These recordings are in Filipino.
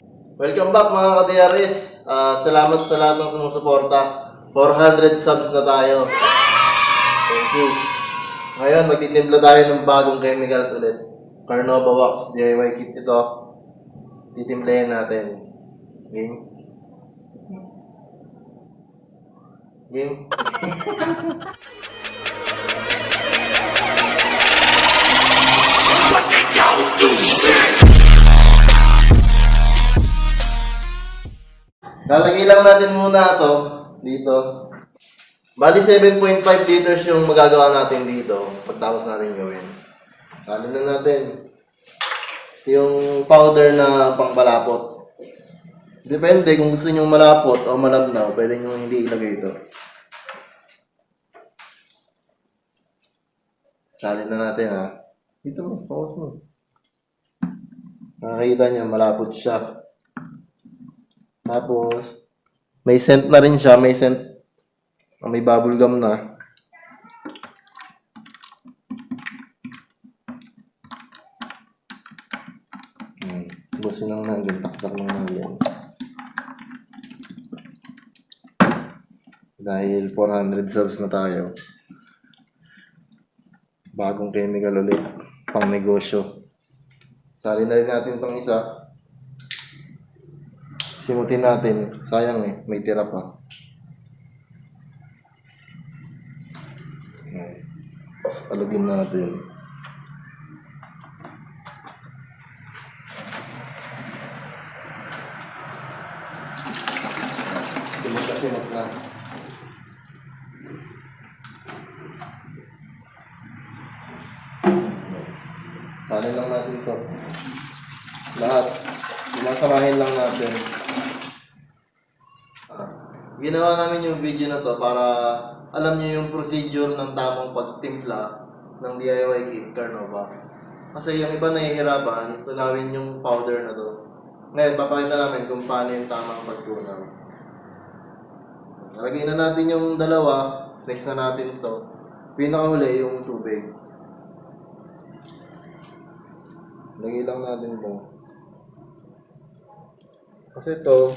Welcome back mga ka-DRS. Ah, salamat sa lahat ng sumusuporta. 400 subs na tayo. Thank you. Ngayon, magtitimpla tayo ng bagong chemicals ulit. Carnova Wax DIY kit ito. Titimplahin natin. Game? Game? Lalagay lang natin muna to dito. Bali 7.5 liters yung magagawa natin dito pagtapos natin gawin. Salin na natin. Yung powder na pangpalapot. Depende kung gusto nyo malapot o malabnaw, pwede nyo hindi ilagay ito. Salin na natin ha. Dito mo, focus mo. Nakakita niya, malapot siya. Tapos, may scent na rin siya. May scent. ah, May bubble gum na. Hmm. Busin lang natin. Taktak lang natin. Dahil 400 subs na tayo. Bagong chemical ulit. Pang negosyo. Sali na rin natin itong isa. Simutin natin. Sayang eh. May tira pa. Palugin natin. Simot na. Salin lang natin to. Lahat. Sinasamahin lang natin. Ginawa namin yung video na to para alam niyo yung procedure ng tamang pagtimpla ng DIY kit Carnova. Kasi yung iba nahihirapan, tunawin yung powder na to. Ngayon, papakita namin kung paano yung tamang pagtunaw. Lagay na natin yung dalawa. Next na natin to. Pinakahuli yung tubig. Lagay lang natin to. Kasi to,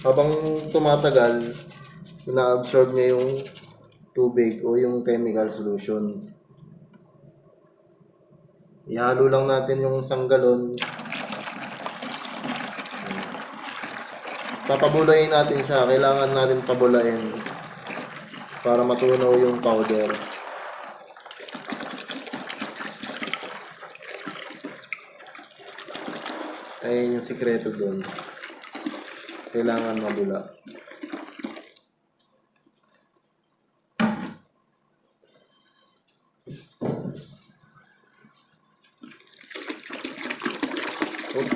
habang tumatagal, ina-absorb niya yung tubig o yung chemical solution. Ihalo lang natin yung isang galon. Papabulayin natin siya. Kailangan natin pabulayin para matunaw yung powder. Ayun yung sikreto doon. Kailangan mabula. Oh.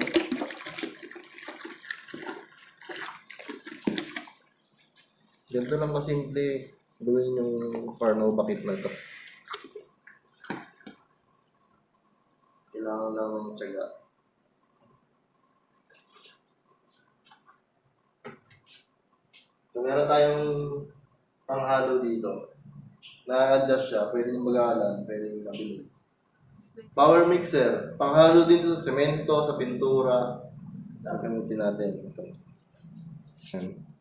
Ganito lang kasimple gawin yung Carnot bakit na to. Kailangan lang ng tiyaga. So, meron tayong panghalo dito. Na-adjust siya. Pwede yung magalan, pwede yung mabilis. Power mixer. Panghalo din sa semento, sa pintura. Gagamitin natin. Ito.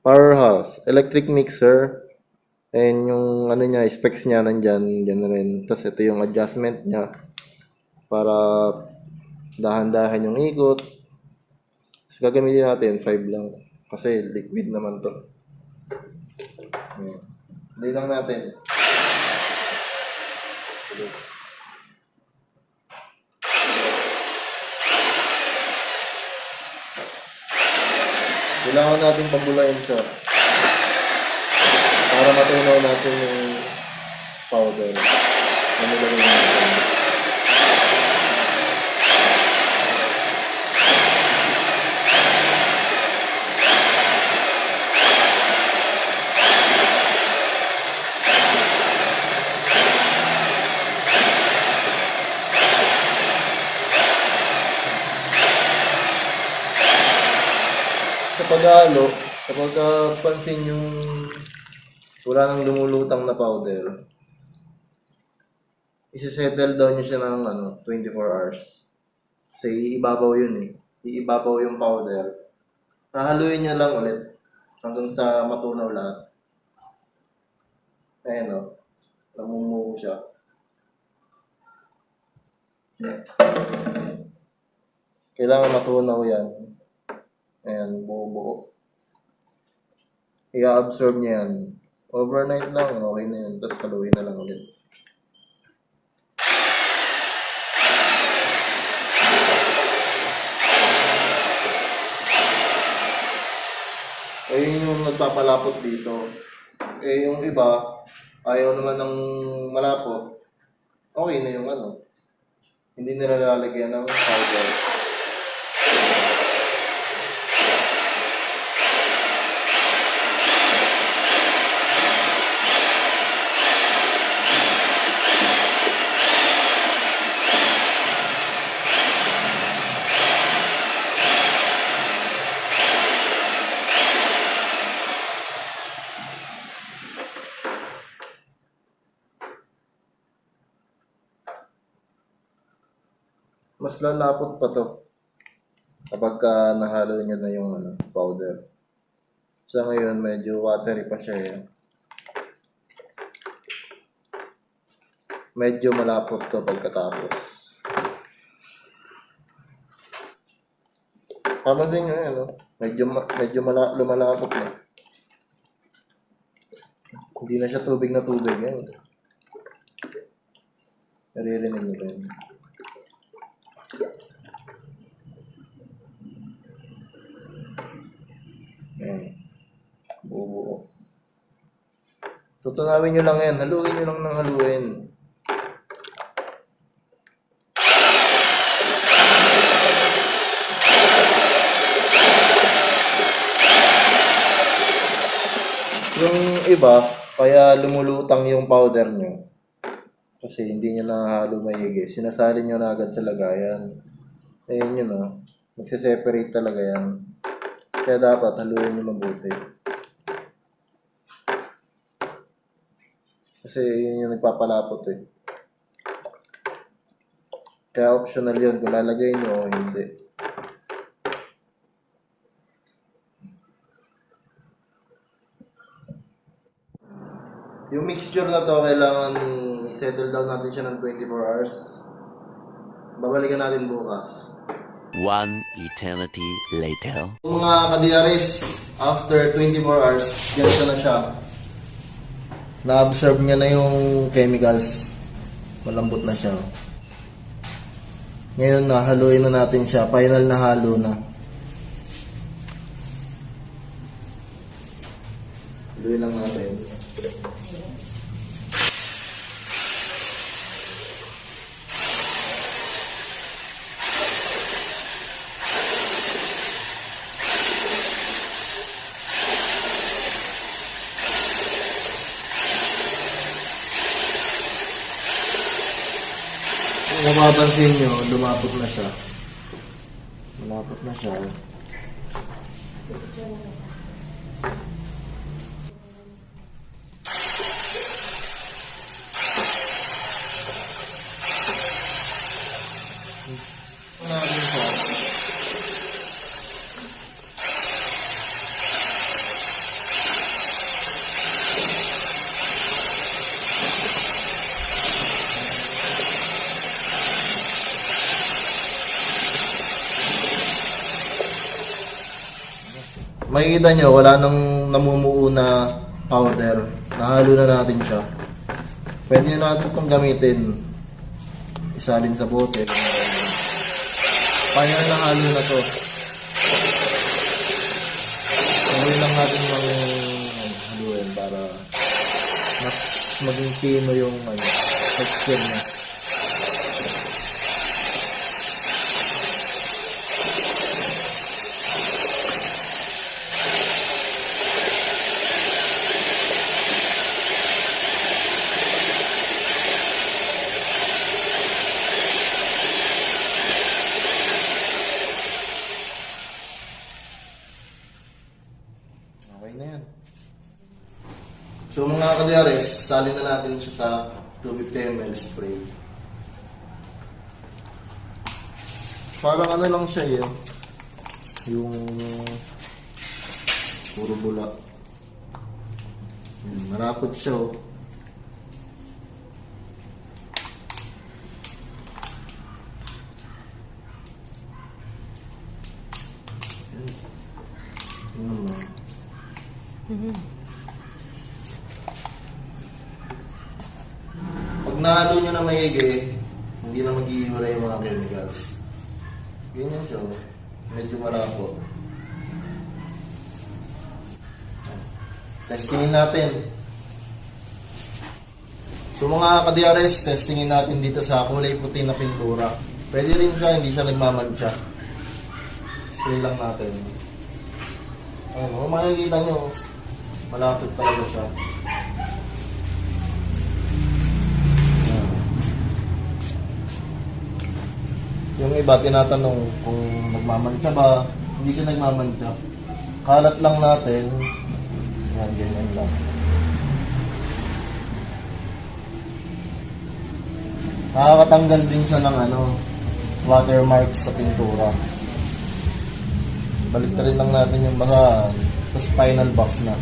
Powerhouse. Electric mixer. And yung ano niya, specs niya nandyan, dyan rin. Tapos ito yung adjustment niya. Para dahan-dahan yung ikot. Tapos gagamitin natin, 5 lang. Kasi liquid naman to. Ayan. Hindi lang natin. Sige. Kailangan natin pabulayin siya. Para matunaw natin yung powder. Ano nilagay natin. Sa pag-halo, kapag uh, pansin yung wala nang lumulutang na powder, isi-settle down nyo siya ng ano, 24 hours. Kasi ibabaw yun eh. iibabaw yung powder. Hahaluin nyo lang ulit hanggang sa matunaw lahat. Ayan o. Namumuo siya. Kailangan matunaw yan. Ayan, buo-buo. I-absorb niya yan. Overnight lang, okay na yun. Tapos haluin na lang ulit. Ayun yung nagpapalapot dito. Eh, yung iba, ayaw naman ng malapot. Okay na yung ano. Hindi nila lalagyan ng powder. Mas lalapot pa to. Kapag ka nahalo nyo na yung ano, powder. Sa ngayon, medyo watery pa siya eh. Medyo malapot to pagkatapos. Din nyo yan, no? Medyo, medyo mala- lumalapot na. Hindi na siya tubig na tubig yan. Naririnig nyo ba yun? Ayan. Buo-buo. Tutunawin nyo lang yan. Haluin nyo lang ng haluin. Yung iba, kaya lumulutang yung powder nyo. Kasi hindi nyo nakahalo maigi. Sinasali nyo na agad sa lagayan. Ayun yun, no? Magsiseparate talaga yan. Kaya dapat haluin nyo mabuti. Kasi yun yung nagpapalapot eh. Kaya optional yun kung lalagay nyo o hindi. Yung mixture na to, kailangan i-settle down natin siya ng 24 hours. Babalikan natin bukas. One eternity later. Mga kadiaris, after 24 hours, ganito na siya. Na-absorb niya na yung chemicals. Malambot na siya. Ngayon na, haluin na natin siya. Final na halo na. Haluin lang natin. Kung mapapansin nyo, lumapot na siya. Lumapot na siya. Natin siya. Makikita nyo, wala nang namumuo na powder. Nahalo na natin siya. Pwede na natin itong gamitin. Isalin sa bote. Final na halo na to. Gawin lang natin yung ano, haluin para mas maging pino yung ano, texture niya. Okay na yan. Kadiares, salin na natin siya sa 250 ml spray. Parang ano lang siya yun. Yung puro bula. Marapot siya oh. Yan. Yan, oh. Pag nahalo nyo na maigi, hindi na maghihiwalay yung mga chemicals. Ganyan siya, oh. medyo marapot. Testingin natin. So mga ka-DRS, testingin natin dito sa kulay puti na pintura. Pwede rin siya, hindi siya nagmamantsa. Spray lang natin. Ayun, kung makikita nyo, malapit talaga siya. Iba, tinatanong kung nagmamantsa ba, hindi siya nagmamantsa. Kalat lang natin, yan, ganyan lang. Nakakatanggal din siya ng ano, watermark sa pintura. Balik rin lang natin yung baka sa spinal box na.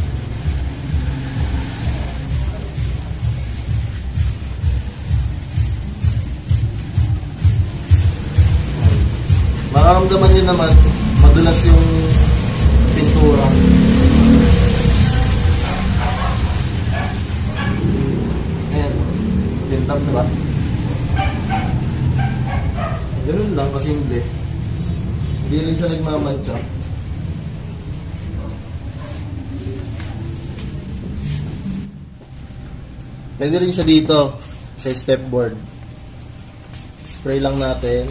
Makaramdaman nyo naman, madulas yung pintura. Ayan, tintap diba? Ganun lang, kasimple. Hindi rin siya nagmamantsa. Pwede rin siya dito, sa step board. Spray lang natin.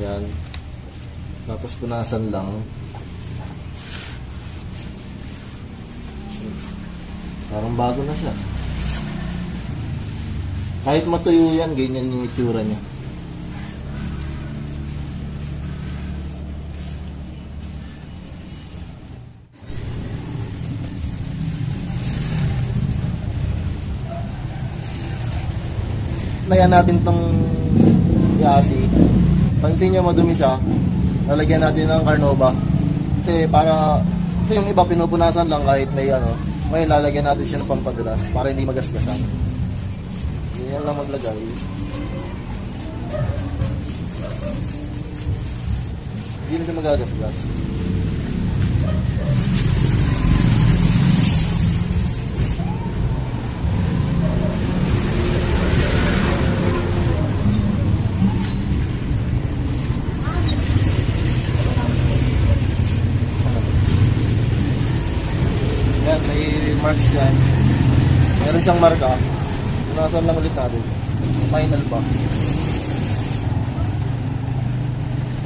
Yan. Tapos punasan lang. Parang bago na siya. Kahit matuyo yan, ganyan yung itsura niya. Layan natin tong yasi. Pansin nyo madumi siya. Lalagyan natin ng carnova. Kasi para, kasi yung iba pinupunasan lang kahit may ano. May lalagyan natin siya ng pampadulas para hindi magasgasan. Yan lang maglagay. Hindi na siya magagasgas. Yan, marks dyan. Meron siyang marka. Punasan lang ulit natin. Final box.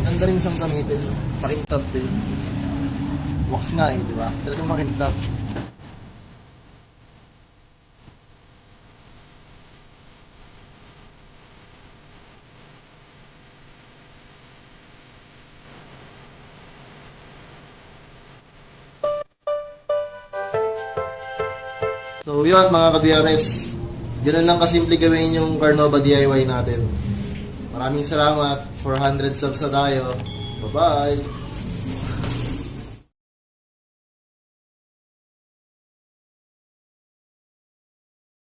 Maganda rin siyang gamitin. Makintab din. Wax nga eh, di ba? Talagang makintab. So yun mga ka-DRS, ganun lang kasimple gawin yung Carnova DIY natin. Maraming salamat, 400 subs na tayo. Bye-bye!